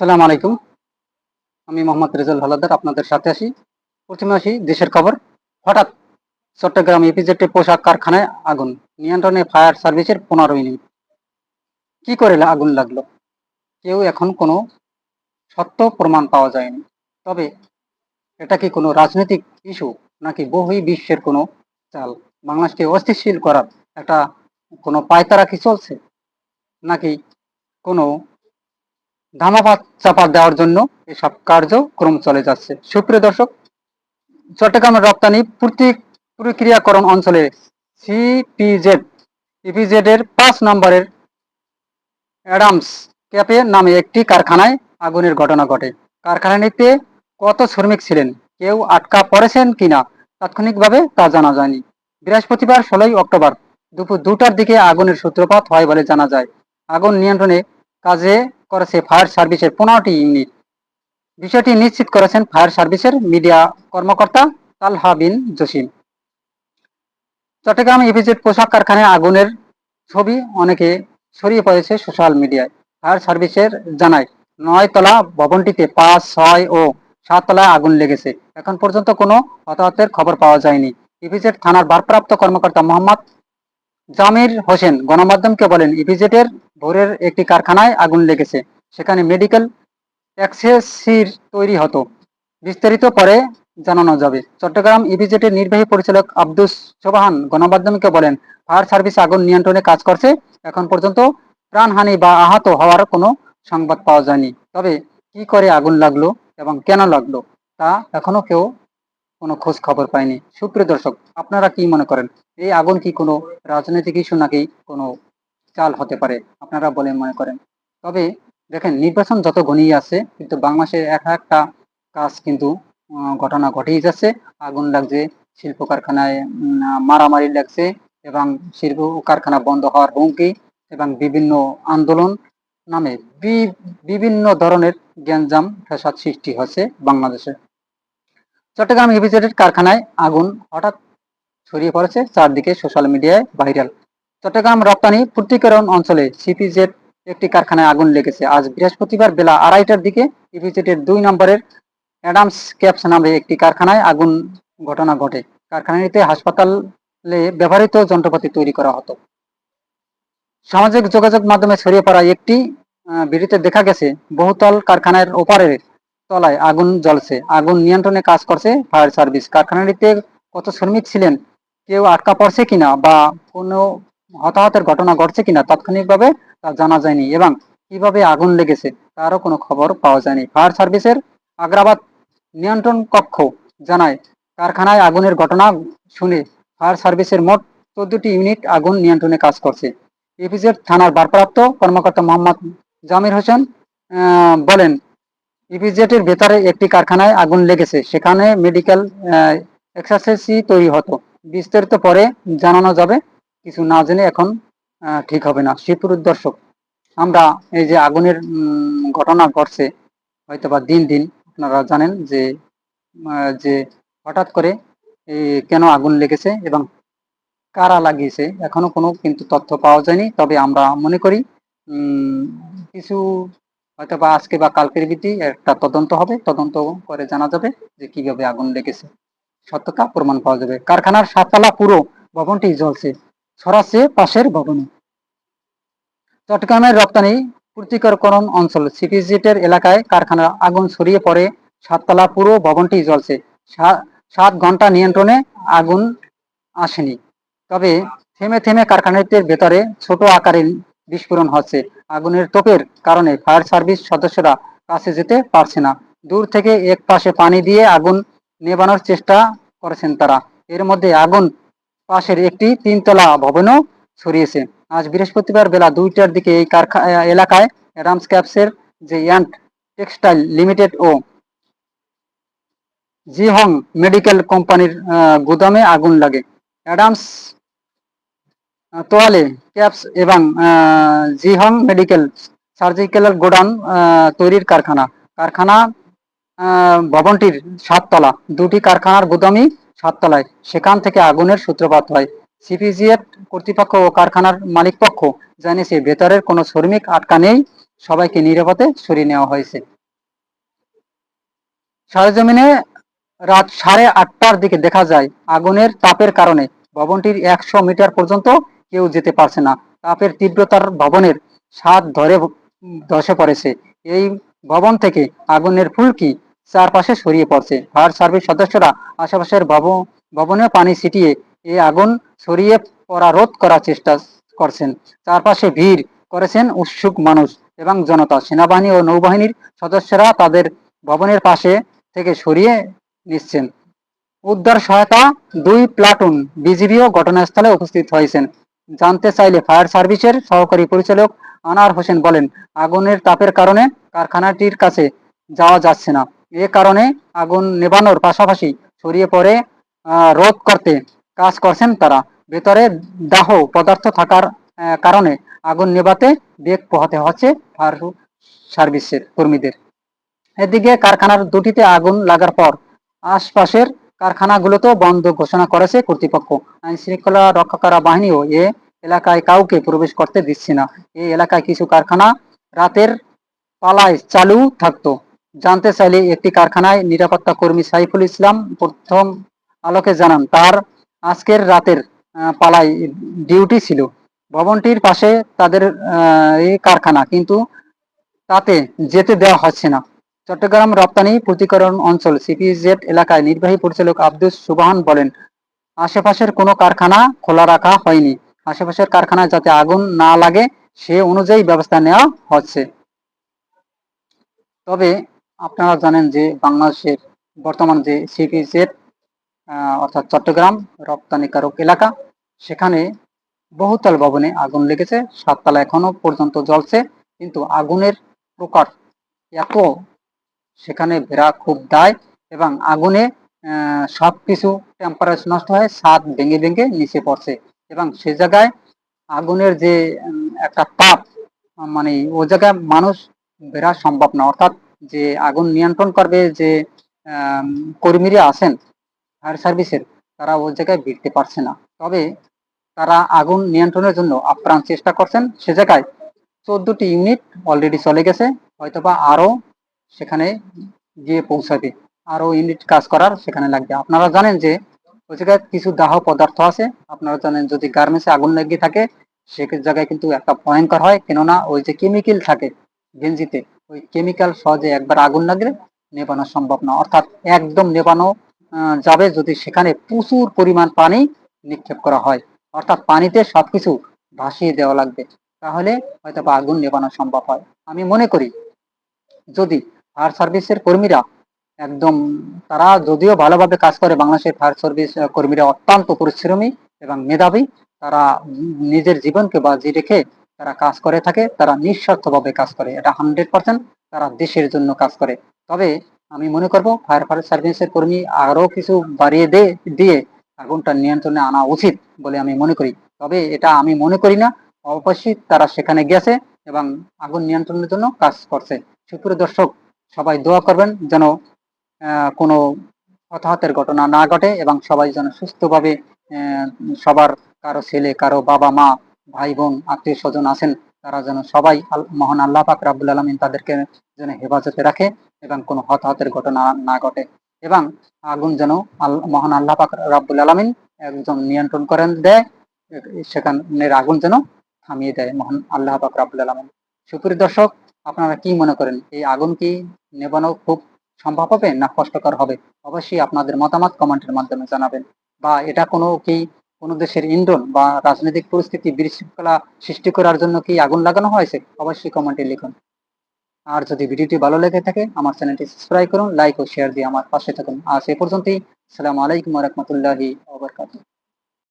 সালাম আলাইকুম। আমি মোহাম্মদ রেজাল হালাদার, আপনাদের সাথে আসি প্রথমে আসি দেশের খবর। হঠাৎ চট্টগ্রাম ইপিজেটে পোশাক কারখানায় আগুন, নিয়ন্ত্রণে ফায়ার সার্ভিসের পনেরো মিনিট। কি করে আগুন লাগল? কেউ এখন কোনো সত্য প্রমাণ পাওয়া যায়নি। তবে এটা কি কোনো রাজনৈতিক ইস্যু, নাকি বহি বিশ্বের কোনো চাল? বাংলাদেশকে অস্থিতিশীল করার একটা কোনো পায়তারা কি চলছে? নাকি কোনো ধামাপাত চাপা দেওয়ার জন্য এসব কার্যক্রম চলে যাচ্ছে। সুপ্রিয় দর্শক, চট্টগ্রামের রপ্তানি প্রতি- প্রক্রিয়াকরণ অঞ্চলে সিপিজেড ইপিজেড এর পাঁচ নম্বরের অ্যাডামস ক্যাপে নামে একটি কারখানায় আগুনের ঘটনা ঘটে। কারখানাটিতে কত শ্রমিক ছিলেন? কেউ আটকা পড়েছেন কিনা? তাৎক্ষণিকভাবে তা জানা যায়নি। বৃহস্পতিবার ষোলোই অক্টোবর দুপুর দুটার দিকে আগুনের সূত্রপাত হয় বলে জানা যায়। আগুন নিয়ন্ত্রণে কাজে করেছে ফায়ার সার্ভিসের পনেরোটি ইউনিট। বিষয়টি নিশ্চিত করেছেন ফায়ার সার্ভিসের মিডিয়া কর্মকর্তা তালহা বিন জসিম। চট্টগ্রাম ইপিজেড পোশাক কারখানায় আগুনের ছবি অনেকে ছড়িয়ে পড়েছে সোশ্যাল মিডিয়ায়। ফায়ার সার্ভিসের জানায়, নয় তলা ভবনটিতে পাঁচ, ছয় ও সাত তলায় আগুন লেগেছে। এখন পর্যন্ত কোনো হতাহতের খবর পাওয়া যায়নি। ইপিজেড থানার ভারপ্রাপ্ত কর্মকর্তা মোহাম্মদ জামির হোসেন গণমাধ্যমকে বলেন ইপিজেটের ভোরের একটি কারখানায় আগুন লেগেছে। সেখানে মেডিকেল অ্যাক্সেসির তৈরি হতো। বিস্তারিত পরে জানানো যাবে। চট্টগ্রাম ইপিজেটের নির্বাহী পরিচালক আব্দুস সোবাহান গণমাধ্যমকে বলেন, ফায়ার সার্ভিস আগুন নিয়ন্ত্রণে কাজ করছে। এখন পর্যন্ত প্রাণহানি বা আহত হওয়ার কোনো সংবাদ পাওয়া যায়নি। তবে কি করে আগুন লাগল এবং কেন লাগল তা এখনও কেউ কোনো খোঁজ খবর পায়নি। সুপ্রিয় দর্শক, আপনারা কি মনে করেন, এই আগুন কি কোনো রাজনৈতিক ইস্যু নাকি কোনো চাল হতে পারে, আপনারা বলে মনে করেন। তবে দেখেন, নির্বাচন যত ঘনিয়ে আছে কিন্তু বাংলাদেশের এক একটা কাজ কিন্তু ঘটনা ঘটেই যাচ্ছে। আগুন লাগছে, শিল্প কারখানায় মারামারি লাগছে এবং শিল্প কারখানা বন্ধ হওয়ার হুমকি এবং বিভিন্ন আন্দোলন নামে বিভিন্ন ধরনের গ্যাঞ্জাম ফ্যাসাদ সৃষ্টি হচ্ছে বাংলাদেশে। চট্টগ্রাম ইপিজেডের কারখানায় আগুন হঠাৎ ছড়িয়ে পড়েছে, চারদিকে সোশ্যাল মিডিয়ায় ভাইরাল। চট্টগ্রাম রপ্তানি পূর্তিকরণ অঞ্চলে সিপিজেড একটি কারখানায় আগুন লেগেছে। আজ বৃহস্পতিবার বেলা আড়াইটার দিকে ইপিজেডের দুই নম্বরের অ্যাডামস ক্যাপস নামে একটি কারখানায় আগুন ঘটনা ঘটে। কারখানাটিতে হাসপাতালে ব্যবহৃত যন্ত্রপাতি তৈরি করা হতো। সামাজিক যোগাযোগ মাধ্যমে ছড়িয়ে পড়া একটি ভিডিওতে দেখা গেছে, বহুতল কারখানার ওপারের তলায় আগুন জ্বলছে। আগুন নিয়ন্ত্রণে কাজ করছে ফায়ার সার্ভিস। কারখানাটিতে কত শ্রমিক ছিলেন, কেউ আটকা পড়ছে কিনা বা কোনো হতাহতের ঘটনা ঘটছে কিনা তাৎক্ষণিকভাবে তা জানা যায়নি এবং কীভাবে আগুন লেগেছে তারও কোনো খবর পাওয়া যায়নি। ফায়ার সার্ভিসের আগ্রাবাদ নিয়ন্ত্রণ কক্ষ জানায়, কারখানায় আগুনের ঘটনা শুনে ফায়ার সার্ভিসের মোট চোদ্দটি ইউনিট আগুন নিয়ন্ত্রণে কাজ করছে। ইপিজেড থানার ভারপ্রাপ্ত কর্মকর্তা মোহাম্মদ জামির হোসেন বলেন ইপিজেটের ভেতরে একটি কারখানায় আগুন লেগেছে, সেখানে মেডিকেল এক্সারসাইজই তৈরি হতো। বিস্তারিত পরে জানানো যাবে। কিছু না জেনে এখন ঠিক হবে না। শিবপুর দর্শক আমরা এই যে আগুনের ঘটনা ঘটছে হয়তো বা দিন দিন, আপনারা জানেন যে যে হঠাৎ করে কেন আগুন লেগেছে এবং কারা লাগিয়েছে, এখনও কোনো কিন্তু তথ্য পাওয়া যায়নি। তবে আমরা মনে করি কিছু হয়তো বা আজকে বা কালকের ভিত্তি একটা তদন্ত হবে। তদন্ত করে জানা যাবে যে কীভাবে আগুন লেগেছে। সত্যতা প্রমাণ পাওয়া যাবে। কারখানার সাততলা পুরো ভবনটি জ্বলছে। ছড়াচ্ছে পাশের ভবনে চট্টগ্রামের রপ্তানি পূর্তিকরণ অঞ্চল সিপিজিটের এলাকায় কারখানার আগুন ছড়িয়ে পড়ে, সাততলা পুরো ভবনটি জ্বলছে। সাত ঘণ্টা নিয়ন্ত্রণে আগুন আসেনি। তবে থেমে থেমে কারখানাটির ভেতরে ছোট আকারে বিস্ফোরণ হচ্ছে। আগুনের তোপের কারণে ফায়ার সার্ভিস সদস্যরা কাছে যেতে পারছে না। দূর থেকে এক পাশে পানি দিয়ে আগুন নেবানোর চেষ্টা করেছেন তারা। এর মধ্যে আগুন পাশের একটি তিনতলা ভবনও ছড়িয়েছে। আজ বৃহস্পতিবার বেলা দুইটার দিকে এই কারখানা এলাকায় অ্যাডামস ক্যাপসের যে ইয়ান্ট টেক্সটাইল লিমিটেড ও জিহং মেডিকেল কোম্পানির গুদামে আগুন লাগে। অ্যাডামস তোয়ালে ক্যাপস এবং জিহং মেডিকেল সার্জিক্যাল গোডাউন তৈরির কারখানা। কারখানা ভবনটির সাততলা। দুটি কারখানার গুদামই সাততলায়। সেখান থেকে আগুনের সূত্রপাত হয়। সিপিজিএফ কর্তৃপক্ষ ও কারখানার মালিক পক্ষ জানিয়েছে, ভেতরের কোনো শ্রমিক আটকা নেই, সবাইকে নিরাপদে সরিয়ে নেওয়া হয়েছে। সরেজমিনে রাত সাড়ে আটটার দিকে দেখা যায়, আগুনের তাপের কারণে ভবনটির একশো মিটার পর্যন্ত কেউ যেতে পারছে না। তাপের তীব্রতার ভবনের স্বাদ ধরে ধসে পড়েছে। এই ভবন থেকে আগুনের ফুলকি চারপাশে ছড়িয়ে পড়ছে। ফায়ার সার্ভিস সদস্যরা আশেপাশের ভবন পানি ছিটিয়ে এই আগুন ছড়িয়ে পড়া রোধ করার চেষ্টা করছেন। চারপাশে ভিড় করেছেন উৎসুক মানুষ এবং জনতা। সেনাবাহিনী ও নৌবাহিনীর সদস্যরা তাদের ভবনের পাশে থেকে সরিয়ে নিচ্ছেন। উদ্ধার সহায়তা দুই প্লাটুন বিজিবিও ঘটনাস্থলে উপস্থিত হয়েছেন। জানতে চাইলে ফায়ার সার্ভিসের সহকারী পরিচালক আনার হোসেন বলেন, আগুনের তাপের কারণে কারখানাটির কাছে যাওয়া যাচ্ছে না। এ কারণে আগুন নেবানোর পাশাপাশি ছড়িয়ে পড়ে রোধ করতে কাজ করছেন তারা। ভেতরে দাহ পদার্থ থাকার কারণে আগুন নেভাতে বেগ পোহাতে হচ্ছে ফায়ার সার্ভিসের কর্মীদের। এদিকে কারখানার দুটিতে আগুন লাগার পর আশপাশের কারখানাগুলোতেও বন্ধ ঘোষণা করেছে কর্তৃপক্ষ। আইন শৃঙ্খলা রক্ষাকারা বাহিনীও এ এলাকায় কাউকে প্রবেশ করতে দিচ্ছে না। এই এলাকায় কিছু কারখানা রাতের পালায় চালু থাকতো। জানতে চাইলে একটি কারখানায় নিরাপত্তা কর্মী সাইফুল ইসলাম প্রথম আলোকে জানান, তার আজকের রাতের পালায় ডিউটি ছিল। ভবনটির পাশে তাদের এই কারখানা, কিন্তু তাতে যেতে দেওয়া হচ্ছে না। চট্টগ্রাম রপ্তানি প্রতিকরণ অঞ্চল, সিপিজেড এলাকায় নির্বাহী পরিচালক আব্দুস সুবাহান বলেন, আশেপাশের কোনো কারখানা খোলা রাখা হয়নি। আশেপাশের কারখানায় যাতে আগুন না লাগে, সে অনুযায়ী ব্যবস্থা নেওয়া হচ্ছে। তবে আপনারা জানেন যে বাংলাদেশের বর্তমান যে সিপিজেড অর্থাৎ চট্টগ্রাম রপ্তানিকারক এলাকা, সেখানে বহুতল ভবনে আগুন লেগেছে। সাততলা এখনও পর্যন্ত জ্বলছে, কিন্তু আগুনের প্রকার এত সেখানে বেড়া খুব দায় এবং আগুনে সব কিছু টেম্পারেচার নষ্ট হয়ে ছাদ ভেঙে ভেঙে নিচে পড়ছে এবং সে জায়গায় আগুনের যে একটা তাপ মানে ও জায়গায় মানুষ বেরা সম্ভব না। অর্থাৎ যে আগুন নিয়ন্ত্রণ করবে যে কর্মীরা আছেন ফায়ার সার্ভিসের তারা ওই জায়গায় ভিড়তে পারছে না। তবে তারা আগুন নিয়ন্ত্রণের জন্য আপ্রাণ চেষ্টা করছেন। সে জায়গায় চোদ্দটি ইউনিট অলরেডি চলে গেছে। হয়তোবা আরও সেখানে গিয়ে পৌঁছাবে। আরও ইউনিট কাজ করার সেখানে লাগবে। আপনারা জানেন যে, ওই জায়গায় কিছু দাহ পদার্থ আছে। আপনারা জানেন যদি গার্মেন্টসে আগুন লেগে থাকে, সে জায়গায় কিন্তু একটা ভয়ঙ্কর হয়। কেননা ওই যে কেমিক্যাল থাকে, গেঞ্জিতে ওই কেমিক্যাল সহজে একবার আগুন লাগলে নেবানো সম্ভব না। অর্থাৎ একদম নেবানো যাবে যদি সেখানে প্রচুর পরিমাণ পানি নিক্ষেপ করা হয়। অর্থাৎ পানিতে সবকিছু ভাসিয়ে দেওয়া লাগবে। তাহলে হয়তো বা আগুন নেবানো সম্ভব হয়। আমি মনে করি, যদি ফায়ার সার্ভিসের কর্মীরা একদম, তারা যদিও ভালোভাবে কাজ করে, বাংলাদেশের ফায়ার সার্ভিস কর্মীরা অত্যন্ত পরিশ্রমী এবং মেধাবী, তারা নিজের জীবনকে বাজি রেখে তারা কাজ করে থাকে, তারা নিঃস্বার্থভাবে কাজ করে। এটা হান্ড্রেড পার্সেন্ট তারা দেশের জন্য কাজ করে। তবে আমি মনে করব ফায়ার ফায়ার সার্ভিসের কর্মী আরও কিছু বাড়িয়ে দে, দিয়ে আগুনটা নিয়ন্ত্রণে আনা উচিত বলে আমি মনে করি। তবে এটা আমি মনে করি না, অবশ্যই তারা সেখানে গেছে এবং আগুন নিয়ন্ত্রণের জন্য কাজ করছে। সুপ্রিয় দর্শক, সবাই দোয়া করবেন যেন কোনো হতাহতের ঘটনা না ঘটে এবং সবাই যেন সুস্থভাবে সবার, কারও ছেলে, কারও বাবা মা ভাই বোন, আত্মীয় স্বজন আছেন, তারা যেন সবাই মহান আল্লাহ পাক রাব্বুল আলমিন তাদেরকে যেন হেফাজতে রাখে এবং কোনো হতাহতের ঘটনা না ঘটে এবং আগুন যেন মহান আল্লাহ পাক রাব্বুল আলমিন একজন নিয়ন্ত্রণ করেন, দেয়, সেখানের আগুন যেন থামিয়ে দেয় মহান আল্লাহ পাক রাব্বুল আলমিন। সুপ্রিয় দর্শক, আপনারা কি মনে করেন, এই আগুন কি নেবানো খুব সম্ভব হবে না কষ্টকর হবে? অবশ্যই আপনাদের মতামত কমেন্টের মাধ্যমে জানাবেন। বা এটা কোনো কি কোনো দেশের ইন্ধন বা রাজনৈতিক পরিস্থিতি, বিশৃঙ্খলা সৃষ্টি করার জন্য কি আগুন লাগানো হয়েছে? অবশ্যই কমেন্টে লিখুন। আর যদি ভিডিওটি ভালো লেগে থাকে, আমার চ্যানেলটি সাবস্ক্রাইব করুন লাইক ও শেয়ার দিয়ে আমার পাশে থাকুন। আজ এ পর্যন্তই। আসসালামু আলাইকুম রহমতুল্লাহি